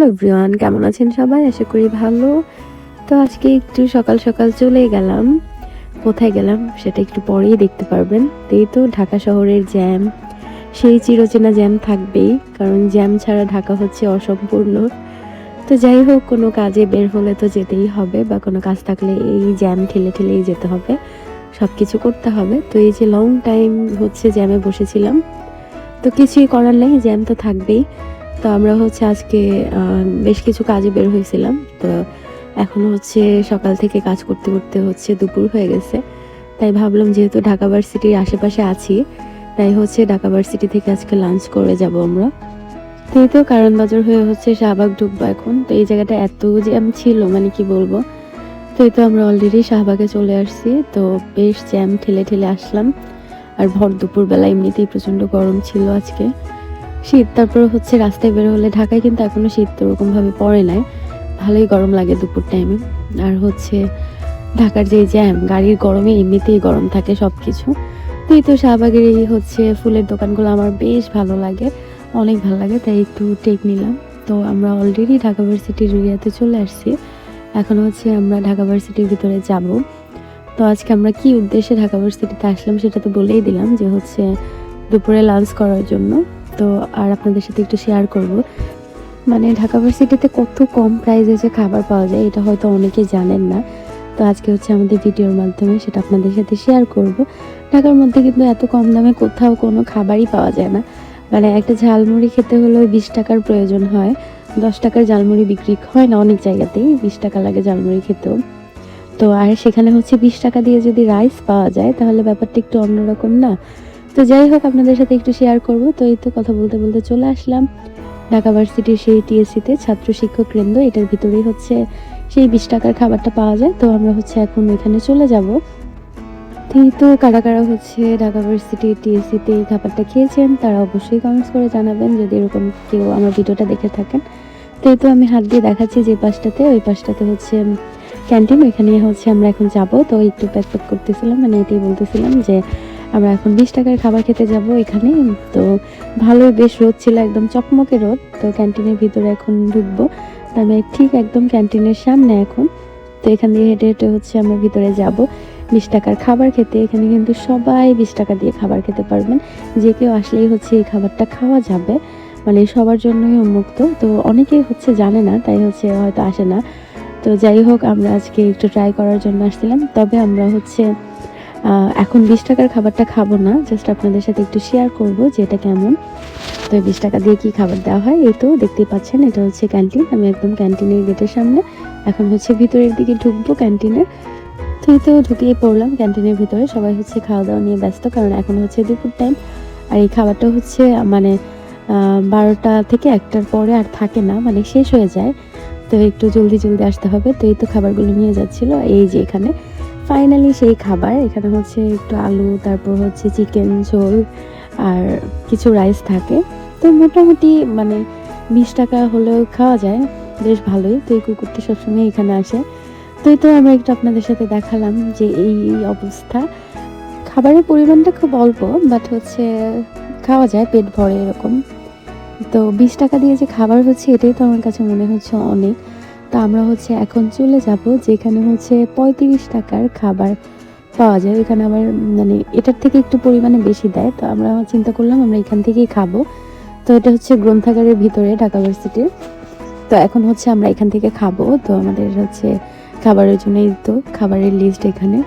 Hello everyone, কেমন আছেন সবাই? আশা করি ভালো। তো আজকে একটু সকাল সকাল চলে গেলাম। কোথায় গেলাম সেটা একটু পরেই দেখতে পারবেন। এই তো ঢাকা শহরের জ্যাম। সেই চিরচেনা জ্যাম থাকবেই, কারণ জ্যাম ছাড়া ঢাকা হচ্ছে অসম্পূর্ণ। তো যাই হোক, কোনো কাজে বের হলে তো যেতেই হবে বা কোনো কাজ থাকলে এই জ্যাম ঠেলে ঠেলেই যেতে হবে। সব কিছু করতে হবে। তো এই যে লং টাইম হচ্ছে জ্যামে বসেছিলাম। তো কিছুই করার নেই, জ্যাম তো থাকবেই। তো আমরা হচ্ছে আজকে বেশ কিছু কাজে বের হয়েছিলাম। তো এখন হচ্ছে সকাল থেকে কাজ করতে করতে হচ্ছে দুপুর হয়ে গেছে। তাই ভাবলাম যেহেতু ঢাকা ভার্সিটির আশেপাশে আছি, তাই হচ্ছে ঢাকা ভার্সিটি থেকে আজকে লাঞ্চ করে যাব আমরা। তো এই তো কারণ বাজার হয়ে হচ্ছে শাহবাগ ঢুকবো এখন। তো এই জায়গাটা এত জ্যাম ছিল মানে কি বলব? তো এই তো আমরা অলরেডি শাহবাগে চলে আসছি। তো বেশ জ্যাম ঠেলে ঠেলে আসলাম। আর ভর দুপুরবেলা এমনিতেই প্রচণ্ড গরম ছিল আজকে। শীত, তারপর হচ্ছে রাস্তায় বের হলে ঢাকায় কিন্তু এখনও শীত ওরকম ভাবে পড়ে নাই। ভালোই গরম লাগে দুপুর টাইমে আর হচ্ছে ঢাকার যে জ্যাম গাড়ির গরমে এমনিতেই গরম থাকে সব কিছু তো এই তো শাহবাগের এই হচ্ছে ফুলের দোকানগুলো আমার বেশ ভালো লাগে, অনেক ভালো লাগে, তাই একটু টেক নিলাম। তো আমরা অলরেডি ঢাকা ভার্সিটির এরিয়াতে চলে আসছি। এখন হচ্ছে আমরা ঢাকা ভার্সিটির ভিতরে যাব। তো আজকে আমরা কি উদ্দেশ্যে ঢাকা ভার্সিটিতে আসলাম সেটা তো বলেই দিলাম যে হচ্ছে দুপুরে লাঞ্চ করার জন্য। তো আর আপনাদের সাথে একটু শেয়ার করব। মানে ঢাকা ভার্সিটিতে কত কম প্রাইসে যে খাবার পাওয়া যায়, এটা হয়তো অনেকেই জানেন না। তো আজকে হচ্ছে আমাদের ভিডিওর মাধ্যমে সেটা আপনাদের সাথে শেয়ার করব। ঢাকার মধ্যে কিন্তু এত কম দামে কোথাও কোনো খাবারই পাওয়া যায় না। মানে একটা ঝালমুড়ি খেতে হলেও বিশ টাকার প্রয়োজন হয়। দশ টাকার ঝালমুড়ি বিক্রি হয় না অনেক জায়গাতেই, বিশ টাকা লাগে ঝালমুড়ি খেতেও। তো আর সেখানে হচ্ছে বিশ টাকা দিয়ে যদি রাইস পাওয়া যায়, তাহলে ব্যাপারটা একটু অন্যরকম না? তো যাই হোক, আপনাদের সাথে একটু শেয়ার করব। তো এই তো কথা বলতে বলতে চলে আসলাম। ঢাকা ভার্সিটির সেই টিএসসিতে ছাত্র শিক্ষক কেন্দ্র। এটার ভিতরেই হচ্ছে সেই বিশ টাকার খাবারটা পাওয়া যায়। তো আমরা হচ্ছে এখন ওইখানে চলে যাব। তো কারা কারা হচ্ছে ঢাকা ভার্সিটির টিএসসিতে এই খাবারটা খেয়েছেন, তারা অবশ্যই কমেন্টস করে জানাবেন। যদি এরকম কেউ আমার ভিডিওটা দেখে থাকেন। তো এই তো আমি হাত দিয়ে দেখাচ্ছি যে পাশটাতে। ওই পাশটাতে হচ্ছে ক্যান্টিন ওইখানে হচ্ছে আমরা এখন যাব। তো একটু প্যাক প্যাক করতেছিলাম মানে এটাই বলতেছিলাম যে আমরা এখন বিশ টাকার খাবার খেতে যাব এখানে। তো ভালো বেশ রোদ ছিল, একদম চকমকে রোদ। তো ক্যান্টিনের ভিতরে এখন ঢুকবো। আমি ঠিক একদম ক্যান্টিনের সামনে এখন। তো এখান দিয়ে হেঁটে হেঁটে হচ্ছে আমরা ভিতরে যাব। বিশ টাকার খাবার খেতে, এখানে কিন্তু সবাই বিশ টাকা দিয়ে খাবার খেতে পারবেন। যে কেউ আসলেই হচ্ছে এই খাবারটা খাওয়া যাবে। মানে সবার জন্যই উন্মুক্ত। তো অনেকেই হচ্ছে জানে না, তাই হচ্ছে হয়তো আসে না। তো যাই হোক, আমরা আজকে একটু ট্রাই করার জন্য আসছিলাম। তবে আমরা হচ্ছে এখন বিশ টাকার খাবারটা খাব না জাস্ট আপনাদের সাথে একটু শেয়ার করব যে এটা কেমন। তো বিশ টাকা দিয়ে কি খাবার দেওয়া হয়, এই তো দেখতেই পাচ্ছেন, এটা হচ্ছে ক্যান্টিন আমি একদম ক্যান্টিনের গেটের সামনে। এখন হচ্ছে ভিতরের দিকে ঢুকবো ক্যান্টিনের তো এই তো ঢুকিয়ে পড়লাম ক্যান্টিনের ভিতরে, সবাই হচ্ছে খাওয়া দাওয়া নিয়ে ব্যস্ত, কারণ এখন হচ্ছে দুপুর টাইম আর এই খাবারটা হচ্ছে মানে বারোটা থেকে একটার পরে আর থাকে না মানে শেষ হয়ে যায়। তো একটু জলদি জলদি আসতে হবে, তো এই তো খাবারগুলো নিয়ে যাচ্ছিল, এই যে এখানে। ফাইনালি সেই খাবার। এখানে হচ্ছে একটু আলু, তারপর হচ্ছে চিকেন ঝোল আর কিছু রাইস থাকে। তো মোটামুটি মানে বিশ টাকা হলেও খাওয়া যায়। বেশ ভালোই। তো এই কুকুরটি সবসময় এখানে আসে। তো এই তো আমরা একটু আপনাদের সাথে দেখালাম যে এই অবস্থা। খাবারের পরিমাণটা খুব অল্প বাট হচ্ছে খাওয়া যায়, পেট ভরে এরকম। তো বিশ টাকা দিয়ে যে খাবার হচ্ছে, এটাই তো আমার কাছে মনে হচ্ছে অনেক। তো আমরা হচ্ছে এখন চলে যাব যেখানে হচ্ছে পঁয়ত্রিশ টাকার খাবার পাওয়া যায়। এখানে আবার মানে এটার থেকে একটু পরিমাণে বেশি দেয়। তো আমরা চিন্তা করলাম আমরা এখান থেকেই খাব। তো এটা হচ্ছে গ্রন্থাগারের ভিতরে, ঢাকা ভার্সিটির। তো এখন হচ্ছে আমরা এখান থেকে খাব। তো আমাদের হচ্ছে খাবারের জন্যই তো খাবারের লিস্ট এখানে।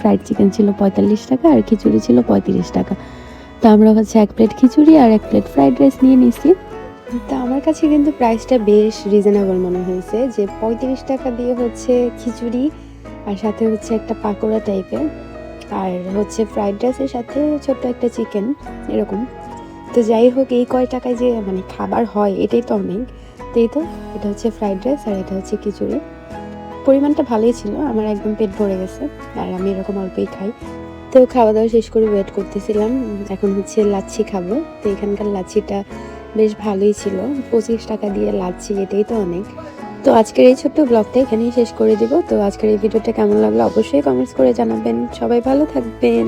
ফ্রাইড চিকেন ছিল পঁয়তাল্লিশ টাকা আর খিচুড়ি ছিল পঁয়ত্রিশ টাকা। তো আমরা হচ্ছে এক প্লেট খিচুড়ি আর এক প্লেট ফ্রাইড রাইস নিয়ে নিছি তা আমার কাছে কিন্তু প্রাইসটা বেশ রিজনেবল মনে হয়েছে যে পঁয়ত্রিশ টাকা দিয়ে হচ্ছে খিচুড়ি আর সাথে হচ্ছে একটা পাকোড়া টাইপের আর হচ্ছে ফ্রাইড রাইসের সাথে ছোট্ট একটা চিকেন এরকম। তো যাই হোক, এই কয় টাকায় যে মানে খাবার হয়, এটাই তো অনেক। তো তো, এটা হচ্ছে ফ্রাইড রাইস আর এটা হচ্ছে খিচুড়ি। পরিমাণটা ভালোই ছিল, আমার একদম পেট ভরে গেছে আর আমি এরকম অল্পই খাই। তো খাওয়া দাওয়া শেষ করে ওয়েট করতেছিলাম, এখন হচ্ছে লাচ্ছি খাব। তো এখানকার লাচ্ছিটা বেশ ভালোই ছিল। পঁচিশ টাকা দিয়ে লাগছে এটাই তো অনেক। তো আজকের এই ছোট্ট ব্লগটা এখানেই শেষ করে দিব। তো আজকের এই ভিডিওটা কেমন লাগল অবশ্যই কমেন্টস করে জানাবেন। সবাই ভালো থাকবেন।